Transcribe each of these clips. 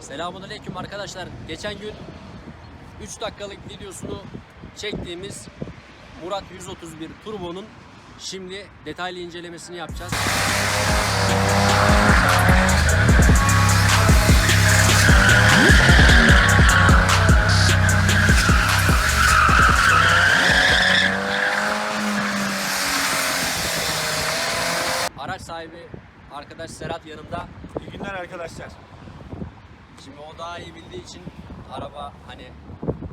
Selamun Aleyküm arkadaşlar. Geçen gün 3 dakikalık videosunu çektiğimiz Murat 131 Turbo'nun şimdi detaylı incelemesini yapacağız. Sahibi arkadaş Serhat yanımda. İyi günler arkadaşlar. Şimdi o daha iyi bildiği için araba hani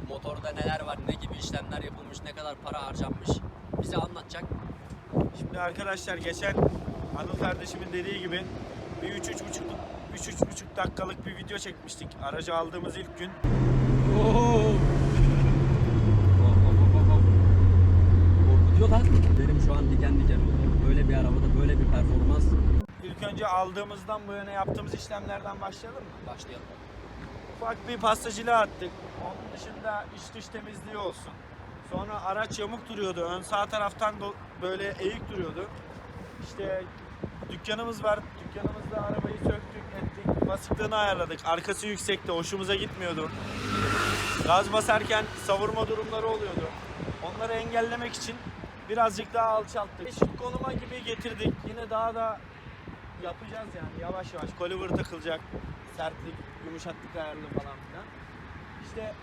motorda neler var, ne gibi işlemler yapılmış, ne kadar para harcanmış bize anlatacak. Şimdi arkadaşlar geçen Anıl kardeşimin dediği gibi bir 3 3 buçuk 3 3 buçuk dakikalık bir video çekmiştik. Aracı aldığımız ilk gün. Korkutuyor lan. Benim şu an diken diken oldu. Böyle bir arabada böyle bir performans İlk önce aldığımızdan bu yana yaptığımız işlemlerden başlayalım mı? başlayalım. Ufak bir pastacılığa attık. Onun dışında iç dış temizliği olsun. Sonra araç yamuk duruyordu. Ön sağ taraftan böyle eğik duruyordu. İşte dükkanımız var. Dükkanımızda arabayı söktük, ettik. Basıklığını ayarladık. Arkası yüksekti. Hoşumuza gitmiyordu. Gaz basarken savurma durumları oluyordu. Onları engellemek için birazcık daha alçalttık. Eşit konuma gibi getirdik. Yine daha da yapacağız yani yavaş yavaş. Koliver takılacak. Sertlik, yumuşaklık ayarlı falan filan. İşte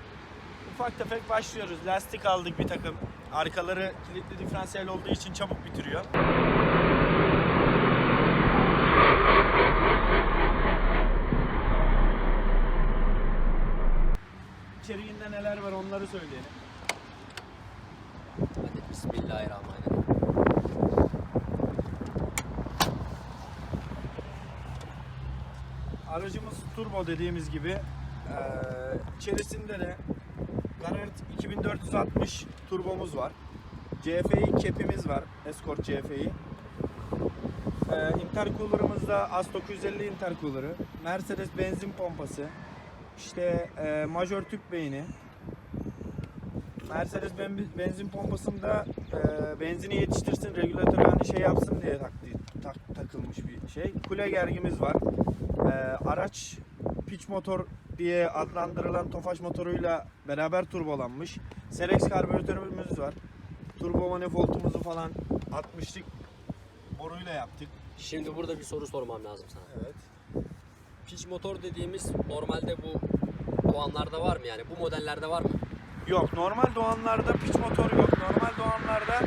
ufak tefek başlıyoruz. Lastik aldık bir takım. Arkaları kilitli diferansiyel olduğu için çabuk bitiriyor. İçeriğinde neler var onları söyleyelim. Hadi bismillahirrahmanirrahim. Aracımız turbo dediğimiz gibi. Ee, içerisinde de Garant 2460 turbomuz var. CFI kepimiz var. Escort CFI. Ee, intercooler'ımızda AS950 intercooler'ı. Mercedes benzin pompası. İşte e, majör tüp beyni. Mercedes ben- benzin pompasında e, benzini yetiştirsin, regülatörü hani şey yapsın diye taktı, tak- takılmış bir şey. Kule gergimiz var. E, araç pitch motor diye adlandırılan Tofaş motoruyla beraber turbolanmış. Serex karbüratörümüz var. Turbo manifoldumuzu falan atmıştık. Boruyla yaptık. Şimdi burada bir soru sormam lazım sana. Evet. Pitch motor dediğimiz normalde bu Doğanlarda var mı yani? Bu modellerde var mı? Yok normal Doğanlarda piç motor yok. Normal Doğanlarda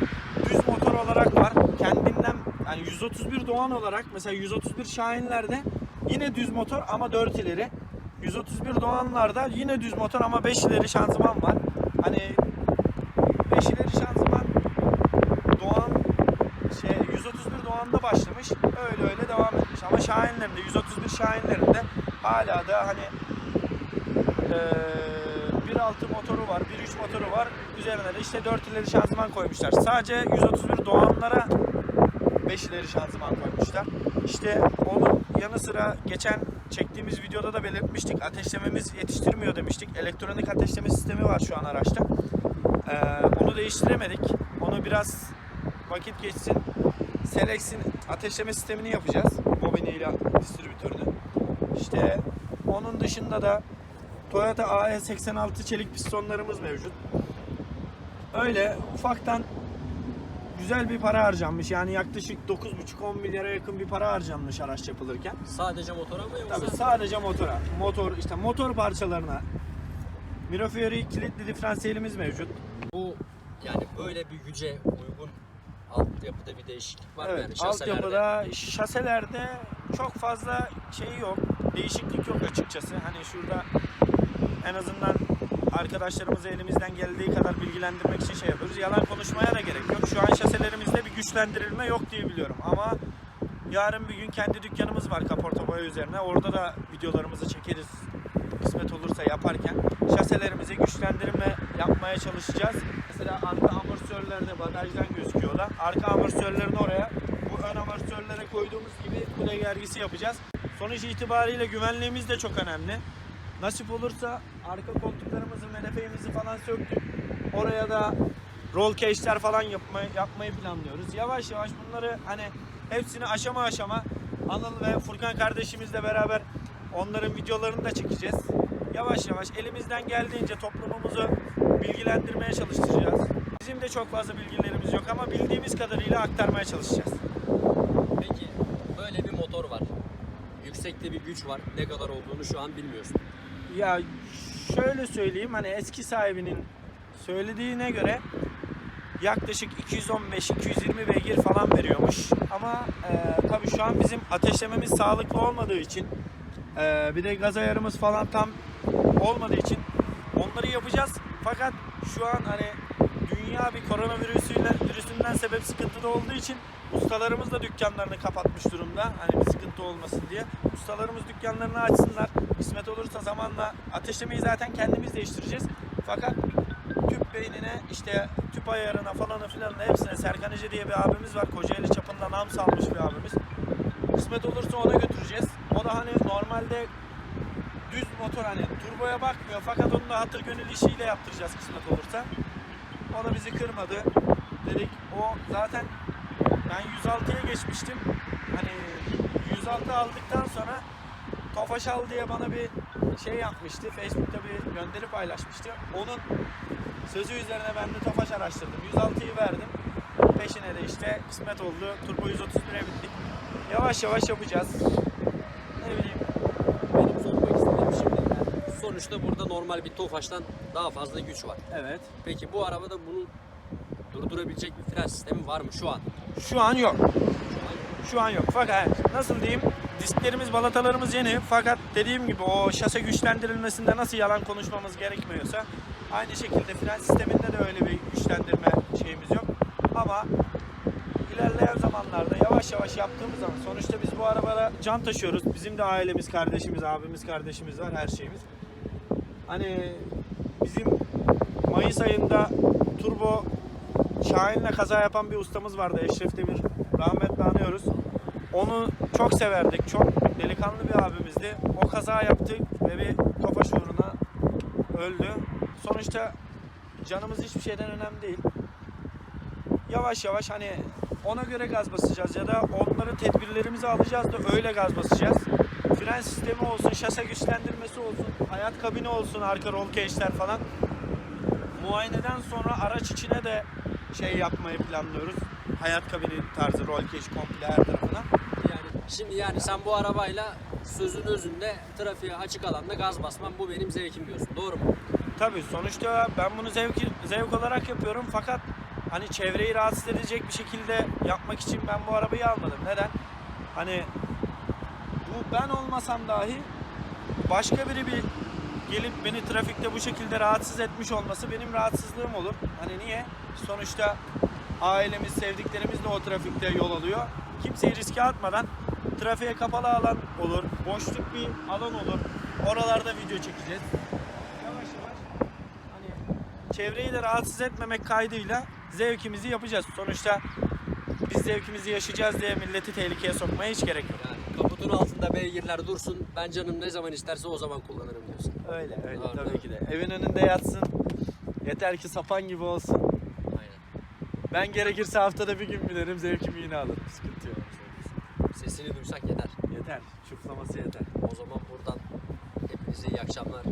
düz motor olarak var. Kendinden yani 131 Doğan olarak mesela 131 Şahinlerde yine düz motor ama 4 ileri. 131 Doğanlarda yine düz motor ama 5 ileri şanzıman var. Hani 5 ileri şanzıman Doğan şey 131 Doğan'da başlamış. Öyle öyle devam etmiş. Ama Şahinlerinde 131 Şahinlerinde hala da hani ee, 1.6 motoru var, 1.3 motoru var. Üzerine de işte 4 ileri şanzıman koymuşlar. Sadece 131 Doğanlara 5 ileri şanzıman koymuşlar. İşte onun yanı sıra geçen çektiğimiz videoda da belirtmiştik. Ateşlememiz yetiştirmiyor demiştik. Elektronik ateşleme sistemi var şu an araçta. Ee, onu değiştiremedik. Onu biraz vakit geçsin. Selex'in ateşleme sistemini yapacağız. Bobiniyle distribütörünü. İşte onun dışında da Toyota AE86 çelik pistonlarımız mevcut. Öyle ufaktan güzel bir para harcanmış. Yani yaklaşık 9,5-10 milyara yakın bir para harcanmış araç yapılırken. Sadece motora mı yoksa? Tabii sadece motora, motor işte motor parçalarına Mirafiori kilitli diferansiyelimiz mevcut. Bu yani böyle bir güce uygun altyapıda bir değişiklik var mı yani Evet, şaselerde? altyapıda, şaselerde çok fazla şey yok. Değişiklik yok açıkçası. Hani şurada en azından arkadaşlarımızı elimizden geldiği kadar bilgilendirmek için şey yapıyoruz. Yalan konuşmaya da gerek yok. Şu an şaselerimizde bir güçlendirilme yok diye biliyorum. Ama yarın bir gün kendi dükkanımız var kaporta boya üzerine. Orada da videolarımızı çekeriz. Kısmet olursa yaparken şaselerimize güçlendirme yapmaya çalışacağız. Mesela arka amortisörlerde bagajdan gözüküyorlar. Arka amortisörlerini oraya bu ön amortisörlere koyduğumuz gibi kule gergisi yapacağız. Sonuç itibariyle güvenliğimiz de çok önemli. Nasip olursa arka koltuklarımızı, menefeğimizi falan söktük. Oraya da roll cage'ler falan yapmayı, yapmayı planlıyoruz. Yavaş yavaş bunları hani hepsini aşama aşama Anıl ve Furkan kardeşimizle beraber onların videolarını da çekeceğiz. Yavaş yavaş elimizden geldiğince toplumumuzu bilgilendirmeye çalışacağız. Bizim de çok fazla bilgilerimiz yok ama bildiğimiz kadarıyla aktarmaya çalışacağız. Peki böyle bir motor var. Yüksekte bir güç var. Ne kadar olduğunu şu an bilmiyorsun. Ya şöyle söyleyeyim hani eski sahibinin söylediğine göre yaklaşık 215-220 beygir falan veriyormuş. Ama e, tabii şu an bizim ateşlememiz sağlıklı olmadığı için e, bir de gaz ayarımız falan tam olmadığı için onları yapacağız. Fakat şu an hani dünya bir koronavirüsüyle virüsünden sebep sıkıntıda olduğu için ustalarımız da dükkanlarını kapatmış durumda. Hani bir sıkıntı olmasın diye. Ustalarımız dükkanlarını açsınlar. Kısmet olursa zamanla ateşlemeyi zaten kendimiz değiştireceğiz. Fakat tüp beynine işte tüp ayarına falanı filanına hepsine Serkan Ece diye bir abimiz var. Kocaeli çapında nam salmış bir abimiz. Kısmet olursa ona götüreceğiz. O da hani normalde düz motor hani turboya bakmıyor fakat onu da hatır gönül işiyle yaptıracağız kısmet olursa. O da bizi kırmadı. Dedik o zaten ben 106'ya geçmiştim. Hani 106 aldıktan sonra Tofaş al diye bana bir şey yapmıştı. Facebook'ta bir gönderi paylaşmıştı. Onun sözü üzerine ben de Tofaş araştırdım. 106'yı verdim. Peşine de işte kısmet oldu. Turbo 131'e bittik. Yavaş yavaş yapacağız. Ne bileyim. Benim sormak istediğim şimdi yani sonuçta burada normal bir Tofaş'tan daha fazla güç var. Evet. Peki bu arabada bunu durdurabilecek bir fren sistemi var mı şu an? Şu an yok. Şu an yok. Fakat nasıl diyeyim? Disklerimiz, balatalarımız yeni. Fakat dediğim gibi o şase güçlendirilmesinde nasıl yalan konuşmamız gerekmiyorsa aynı şekilde fren sisteminde de öyle bir güçlendirme şeyimiz yok. Ama ilerleyen zamanlarda yavaş yavaş yaptığımız zaman sonuçta biz bu arabada can taşıyoruz. Bizim de ailemiz, kardeşimiz, abimiz, kardeşimiz var, her şeyimiz. Hani bizim Mayıs ayında turbo Şahin'le kaza yapan bir ustamız vardı Eşref Demir. Rahmetle anıyoruz. Onu çok severdik. Çok delikanlı bir abimizdi. O kaza yaptık ve bir tofaş uğruna öldü. Sonuçta canımız hiçbir şeyden önemli değil. Yavaş yavaş hani ona göre gaz basacağız ya da onların tedbirlerimizi alacağız da öyle gaz basacağız. Fren sistemi olsun, şase güçlendirmesi olsun, hayat kabini olsun, arka roll cage'ler falan. Muayeneden sonra araç içine de şey yapmayı planlıyoruz. Hayat kabini tarzı roll cage komple her tarafına. Yani şimdi yani sen bu arabayla sözün özünde trafiğe açık alanda gaz basmam bu benim zevkim diyorsun. Doğru mu? Tabii sonuçta ben bunu zevk, zevk olarak yapıyorum fakat hani çevreyi rahatsız edecek bir şekilde yapmak için ben bu arabayı almadım. Neden? Hani bu ben olmasam dahi başka biri bir gelip beni trafikte bu şekilde rahatsız etmiş olması benim rahatsızlığım olur. Hani niye? Sonuçta ailemiz, sevdiklerimiz de o trafikte yol alıyor. Kimseyi riske atmadan trafiğe kapalı alan olur, boşluk bir alan olur. Oralarda video çekeceğiz. Yavaş yavaş hani çevreyi de rahatsız etmemek kaydıyla zevkimizi yapacağız. Sonuçta biz zevkimizi yaşayacağız diye milleti tehlikeye sokmaya hiç gerek yok. Kaputun altında beygirler dursun. Ben canım ne zaman isterse o zaman kullanırım diyorsun. Öyle öyle Doğru, tabii ki de. Evin önünde yatsın. Yeter ki sapan gibi olsun. Aynen. Ben gerekirse haftada bir gün binerim zevkimi yine alırım. Sıkıntı yok. Sesini duysak yeter. Yeter. Çuflaması yeter. O zaman buradan hepinize iyi akşamlar